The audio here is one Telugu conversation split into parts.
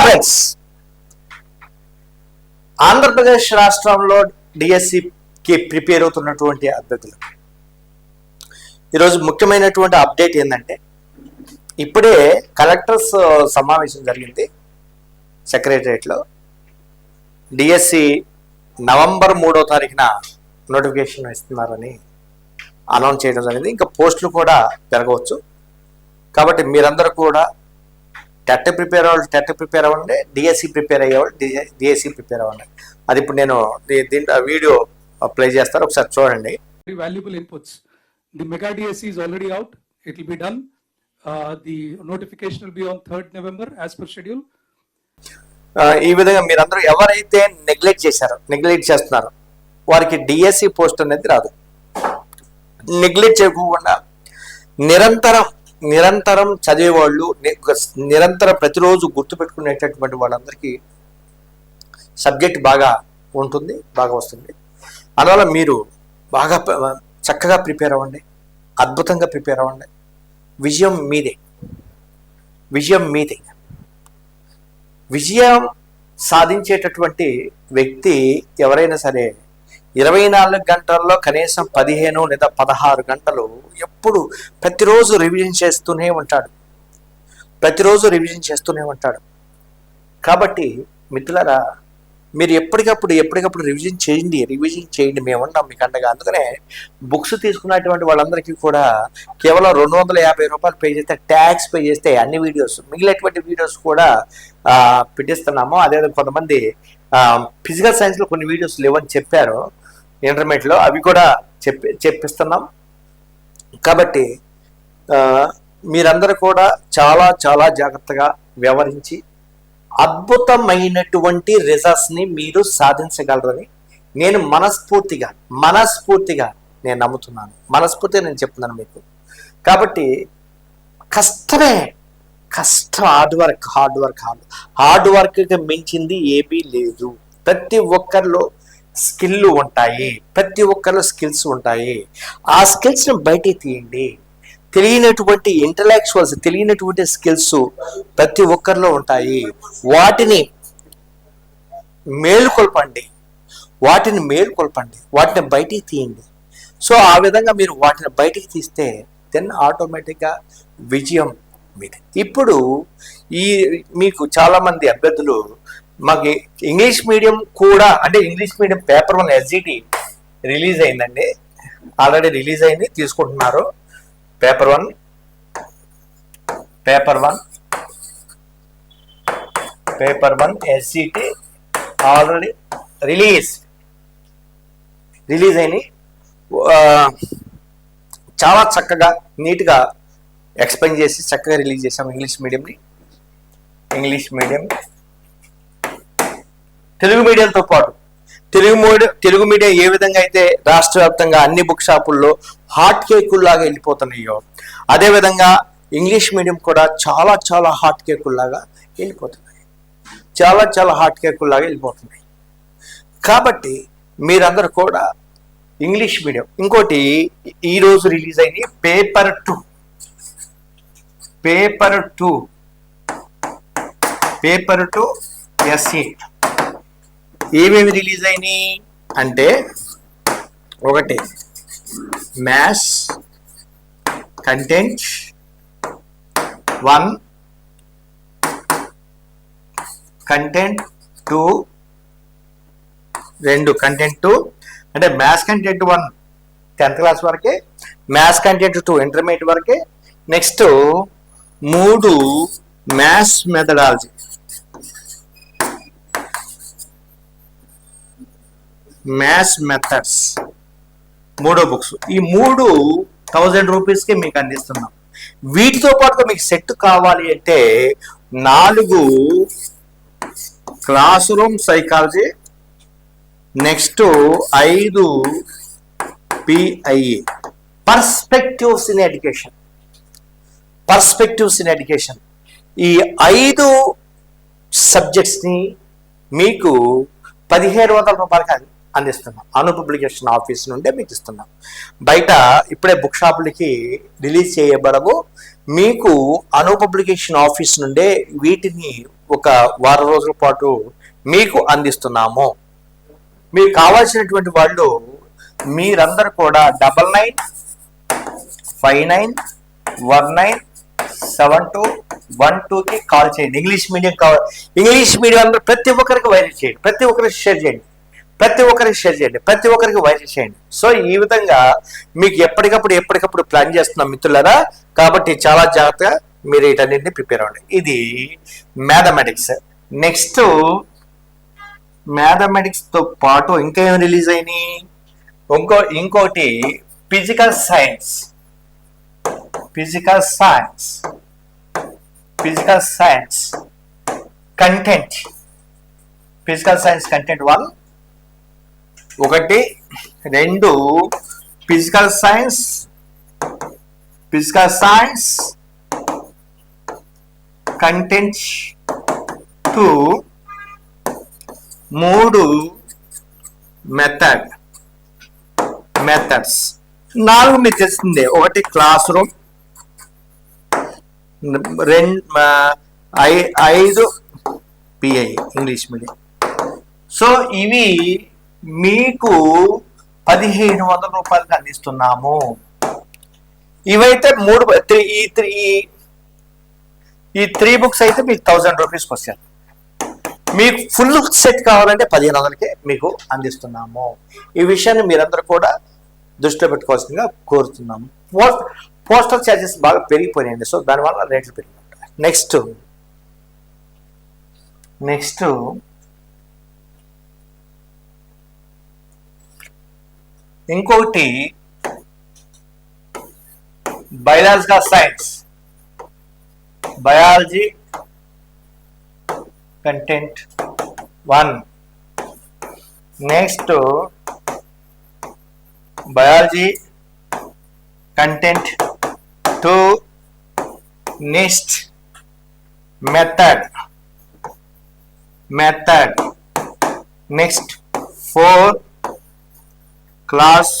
ఫ్రెండ్స్ ఆంధ్రప్రదేశ్ రాష్ట్రంలో డిఎస్సికి ప్రిపేర్ అవుతున్నటువంటి అభ్యర్థులు. ఈరోజు ముఖ్యమైనటువంటి అప్డేట్ ఏంటంటే ఇప్పుడే కలెక్టర్స్ సమావేశం జరిగింది సెక్రటరియట్లో డిఎస్సి నవంబర్ మూడో తారీఖున నోటిఫికేషన్ ఇస్తున్నారని అనౌన్స్ చేయడం జరిగింది. ఇంకా పోస్టులు కూడా పెరగవచ్చు. కాబట్టి మీరందరూ కూడా టెట్ ప్రిపేర్ అవ్వాలి టెట్ ప్రిపేర్ అవ్వండి డిఎస్సి ప్రిపేర్ అయ్యేవాళ్ళు డిఎస్సి ప్రిపేర్ అవ్వండి అది ఇప్పుడు నేను దీ- దీంట్లో వీడియో ప్లే చేస్తాను ఒకసారి చూడండి very valuable inputs. The mega DSC is already out. It will be done. Uh, the notification will be on 3rd November as per schedule. ఆ, ఈ విధంగా మీరందరూ ఎవరైతే నెగ్లెక్ట్ చేశారో నెగ్లెక్ట్ చేస్తున్నారో వారికి డిఎస్సి పోస్ట్ అనేది రాదు నెగ్లెక్ట్ చేయకుండా నిరంతరం నిరంతరం చదివేవాళ్ళు నిరంతరం ప్రతిరోజు గుర్తుపెట్టుకునేటటువంటి వాళ్ళందరికీ సబ్జెక్ట్ బాగా ఉంటుంది బాగా వస్తుంది. అందువల్ల మీరు బాగా చక్కగా ప్రిపేర్ అవ్వండి అద్భుతంగా ప్రిపేర్ అవ్వండి. విజయం మీదే. విజయం మీదే. విజయం సాధించేటటువంటి వ్యక్తి ఎవరైనా సరే ఇరవై నాలుగు గంటల్లో కనీసం పదిహేను లేదా పదహారు గంటలు ఎప్పుడు ప్రతిరోజు రివిజన్ చేస్తూనే ఉంటాడు. ప్రతిరోజు రివిజన్ చేస్తూనే ఉంటాడు. కాబట్టి మిత్రులారా మీరు ఎప్పటికప్పుడు ఎప్పటికప్పుడు రివిజన్ చేయండి రివిజన్ చేయండి మేము ఉన్నాం మీకు అండగా. అందుకనే బుక్స్ తీసుకున్నటువంటి వాళ్ళందరికీ కూడా కేవలం రెండు వందల యాభై రూపాయలు పే చేస్తే ట్యాక్స్ పే చేస్తే అన్ని వీడియోస్ మిగిలినటువంటి వీడియోస్ కూడా పెట్టిస్తున్నాము. అదే కొంతమంది ఫిజికల్ సైన్స్లో కొన్ని వీడియోస్ లేవని చెప్పారు. ఇంటర్మీడియట్లో అవి కూడా చెప్పి చెప్పిస్తున్నాం. కాబట్టి మీరందరూ కూడా చాలా చాలా జాగ్రత్తగా వ్యవహరించి అద్భుతమైనటువంటి రిజల్ట్స్ని మీరు సాధించగలరని నేను మనస్ఫూర్తిగా మనస్ఫూర్తిగా నేను నమ్ముతున్నాను. మనస్ఫూర్తిగా నేను చెప్తున్నాను మీకు. కాబట్టి కష్టమే కష్టం hard work hard work hard hard work మించింది ఏమీ లేదు. ప్రతి ఒక్కరిలో స్కిల్ ఉంటాయి. ప్రతి ఒక్కరిలో స్కిల్స్ ఉంటాయి. ఆ స్కిల్స్ని బయటికి తీయండి. తెలియనటువంటి ఇంటలెక్చువల్స్ తెలియనటువంటి స్కిల్స్ ప్రతి ఒక్కరిలో ఉంటాయి. వాటిని మేలుకొల్పండి. వాటిని మేలుకొల్పండి. వాటిని బయటికి తీయండి. సో ఆ విధంగా మీరు వాటిని బయటికి తీస్తే దెన్ ఆటోమేటిక్గా విజయం మీది. ఇప్పుడు ఈ మీకు చాలామంది అభ్యర్థులు మాకు ఇంగ్లీష్ మీడియం కూడా అంటే English medium paper one SGT release అయిందండి. ఆల్రెడీ రిలీజ్ అయింది తీసుకుంటున్నారు. Paper one paper one paper one SGT already release release అయినాయి చాలా చక్కగా నీట్గా ఎక్స్ప్లెయిన్ చేసి చక్కగా రిలీజ్ చేసాం ఇంగ్లీష్ మీడియంని ఇంగ్లీష్ మీడియం తెలుగు మీడియంతో పాటు తెలుగు మీడియం తెలుగు మీడియం ఏ విధంగా అయితే రాష్ట్ర వ్యాప్తంగా అన్ని బుక్ షాపుల్లో హాట్ కేకుల్లాగా వెళ్ళిపోతున్నాయో అదేవిధంగా ఇంగ్లీష్ మీడియం కూడా చాలా చాలా హాట్ కేకుల్లాగా వెళ్ళిపోతున్నాయి. చాలా చాలా హాట్ కేకుల్లాగా వెళ్ళిపోతున్నాయి. కాబట్టి మీరందరూ కూడా ఇంగ్లీష్ మీడియం ఇంకోటి ఈరోజు రిలీజ్ అయింది paper two. Paper two. Paper two SA ఏమేమి రిలీజ్ అయినాయి? అంటే ఒకటి maths content one content two రెండు కంటెంట్ టూ అంటే maths content one tenth class వరకే మ్యాథ్స్ కంటెంట్ టూ ఇంటర్మీడియట్ వరకే నెక్స్ట్ మూడు మ్యాథ్స్ మెథడాలజీ. మ్యాథ్స్ మెథడ్స్ మూడో బుక్స్ ఈ మూడు థౌజండ్ రూపీస్కి మీకు అందిస్తున్నాం. వీటితో పాటు మీకు సెట్ కావాలి అంటే నాలుగు క్లాస్ రూమ్ సైకాలజీ నెక్స్ట్ ఐదు PIA perspectives in education perspectives in education ఈ ఐదు సబ్జెక్ట్స్ని మీకు పదిహేడు వందల రూపాయలకి కాదు అందిస్తున్నాం. అను పబ్లికేషన్ ఆఫీస్ నుండే మీకు ఇస్తున్నాం. బయట ఇప్పుడే బుక్ షాపులకి రిలీజ్ చేయబడవు. మీకు అను పబ్లికేషన్ ఆఫీస్ నుండే వీటిని ఒక వారం రోజుల పాటు మీకు అందిస్తున్నాము. మీకు కావాల్సినటువంటి వాళ్ళు మీరందరూ కూడా double nine five nine one nine seven two one టూకి కాల్ చేయండి. ఇంగ్లీష్ మీడియం కావాలి ఇంగ్లీష్ మీడియం అందరూ ప్రతి ఒక్కరికి వైరల్ చేయండి. ప్రతి ఒక్కరికి షేర్ చేయండి. ప్రతి ఒక్కరికి షేర్ చేయండి. ప్రతి ఒక్కరికి వైరల్ చేయండి. సో ఈ విధంగా మీకు ఎప్పటికప్పుడు ఎప్పటికప్పుడు ప్లాన్ చేస్తున్నాం మిత్రులరా కాబట్టి చాలా జాగ్రత్తగా మీరు వీటన్నింటినీ ప్రిపేర్ అవ్వండి. ఇది మ్యాథమెటిక్స్ నెక్స్ట్ మ్యాథమెటిక్స్తో పాటు ఇంకా ఏం రిలీజ్ అయినాయి? ఇంకో ఇంకోటి physical science physical science physical science content physical science content one ఒకటి రెండు physical science physical science content two మూడు మెథడ్ మెథడ్స్ నాలుగు మీకు తెలిసిందే ఒకటి క్లాస్ రూమ్ రెండు ఐదు పిఐ ఇంగ్లీష్ మీడియం సో ఇవి మీకు పదిహేను వందల రూపాయలకి అందిస్తున్నాము. ఇవైతే మూడు త్రీ ఈ త్రీ ఈ త్రీ బుక్స్ అయితే మీకు థౌజండ్ రూపీస్కి వస్తాయి మీకు ఫుల్ సెట్ కావాలంటే పదిహేను వందలకే మీకు అందిస్తున్నాము. ఈ విషయాన్ని మీరందరూ కూడా దృష్టిలో పెట్టుకోవాల్సిందిగా కోరుతున్నాము. పోస్ట్ పోస్టల్ ఛార్జెస్ బాగా పెరిగిపోయినాయండి సో దానివల్ల రేట్లు పెరిగిపోతాయి నెక్స్ట్ నెక్స్ట్ ఇంకొకటి biological science. Biology content one. Next biology content two. Next method. Method. Next four. Class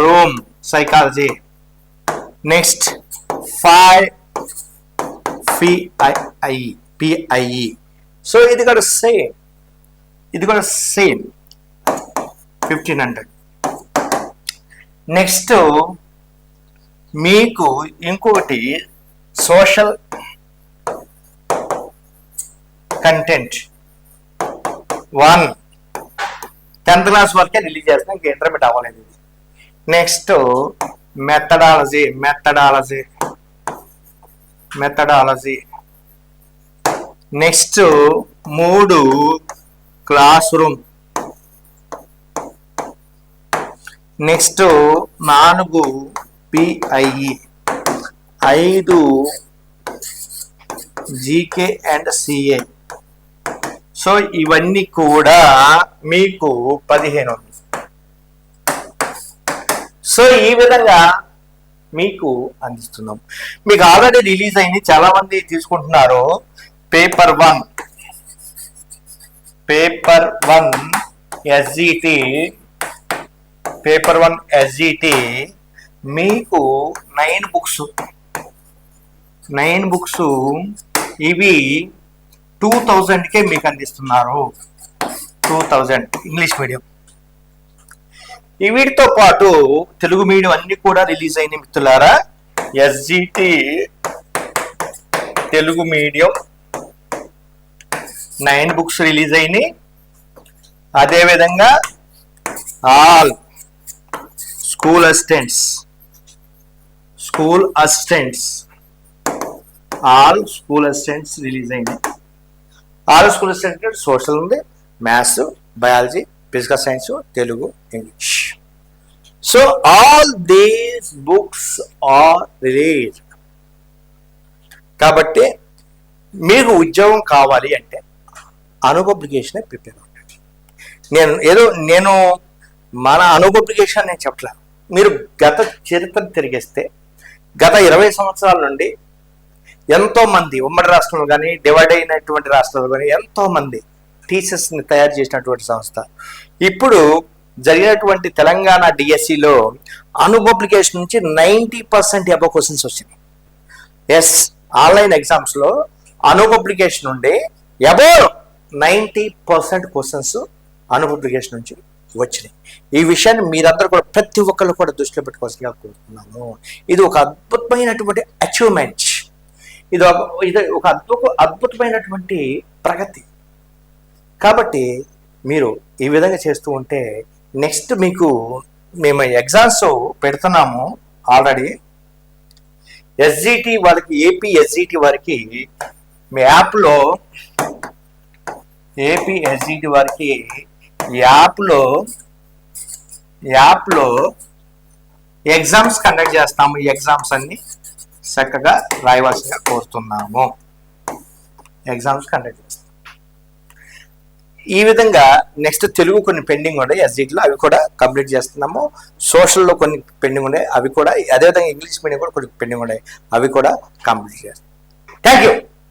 room psychology next five PI PIE so ఇది కూడా సేమ్ ఇది కూడా సేమ్ ఫిఫ్టీన్ హండ్రెడ్ నెక్స్ట్ మీకు ఇంకొకటి social content one tenth class వరకే రిలీజ్ చేస్తాం ఇంకా ఇంటర్మీడియట్ అవ్వలేదు ఇది. Next methodology methodology methodology. Next మూడు క్లాస్ రూమ్. నెక్స్ట్ నాలుగు పిఐఈ. ఐదు జీకే అండ్ సిఏ. సో ఇవన్నీ కూడా మీకు పదిహేను. సో ఈ విధంగా మీకు అందిస్తున్నాం. మీకు ఆల్రెడీ రిలీజ్ అయింది చాలా మంది తీసుకుంటున్నారు paper one paper one SGT paper one SGT మీకు నైన్ బుక్స్ నైన్ బుక్స్ ఇవి టూ థౌజండ్కే మీకు అందిస్తున్నారు. టూ థౌజండ్ ఇంగ్లీష్ మీడియం ఈ వీటితో పాటు తెలుగు మీడియం అన్ని కూడా రిలీజ్ అయిన మిత్రులారా. SGT Telugu medium nine books release అయినాయి. అదేవిధంగా all school assistants school assistants all school assistants release అయినాయి. ఆల్ స్కూల్ అసిస్టెంట్ సోషల్ ఉంది maths biology physical science Telugu English. So all these books are release. కాబట్టి మీకు ఉద్యోగం కావాలి అంటే అను ప్రిపేర్ అవ్వండి. నేను ఏదో నేను మన అనుగోప్లికేషన్ నేను చెప్పలేదు మీరు గత చరిత్ర తిరిగేస్తే గత ఇరవై సంవత్సరాల నుండి ఎంతో మంది ఉమ్మడి రాష్ట్రంలో కానీ డివైడ్ అయినటువంటి రాష్ట్రాలు కానీ ఎంతో మంది టీచర్స్ని తయారు చేసినటువంటి సంస్థ. ఇప్పుడు జరిగినటువంటి తెలంగాణ డిఎస్సిలో అను పబ్లికేషన్ నుంచి నైంటీ పర్సెంట్ అబో క్వశ్చన్స్ వచ్చినాయి. ఎస్ ఆన్లైన్ ఎగ్జామ్స్లో అను పబ్లికేషన్ నుండి above ninety percent questions Anu publication నుంచి వచ్చినాయి. ఈ విషయాన్ని మీరందరూ కూడా ప్రతి ఒక్కళ్ళు కూడా దృష్టిలో పెట్టుకోవాల్సిందిగా కోరుతున్నాము ఇది ఒక అద్భుతమైనటువంటి అచీవ్మెంట్ ఇది ఒక ఇది ఒక అద్భుత అద్భుతమైనటువంటి ప్రగతి. కాబట్టి మీరు ఈ విధంగా చేస్తూ ఉంటే నెక్స్ట్ మీకు మేము ఎగ్జామ్స్ పెడుతున్నాము ఆల్రెడీ ఎస్జిటి వాళ్ళకి ఏపీ ఎస్జిటి వారికి మీ యాప్లో ఏపీ ఎస్జిటి వారికి యాప్లో యాప్లో ఎగ్జామ్స్ కండక్ట్ చేస్తాము ఈ ఎగ్జామ్స్ అన్నీ. చక్కగా రాయవలసిగా కోరుతున్నాము. ఎగ్జామ్స్ కండక్ట్ చేస్తాం. ఈ విధంగా నెక్స్ట్ తెలుగు కొన్ని పెండింగ్ ఉన్నాయి. ఎస్జిట్లో అవి కూడా కంప్లీట్ చేస్తున్నాము. సోషల్లో కొన్ని పెండింగ్ ఉన్నాయి. అవి కూడా అదేవిధంగా ఇంగ్లీష్ మీడియం కూడా కొన్ని పెండింగ్ ఉన్నాయి. అవి కూడా కంప్లీట్ చేస్తాం.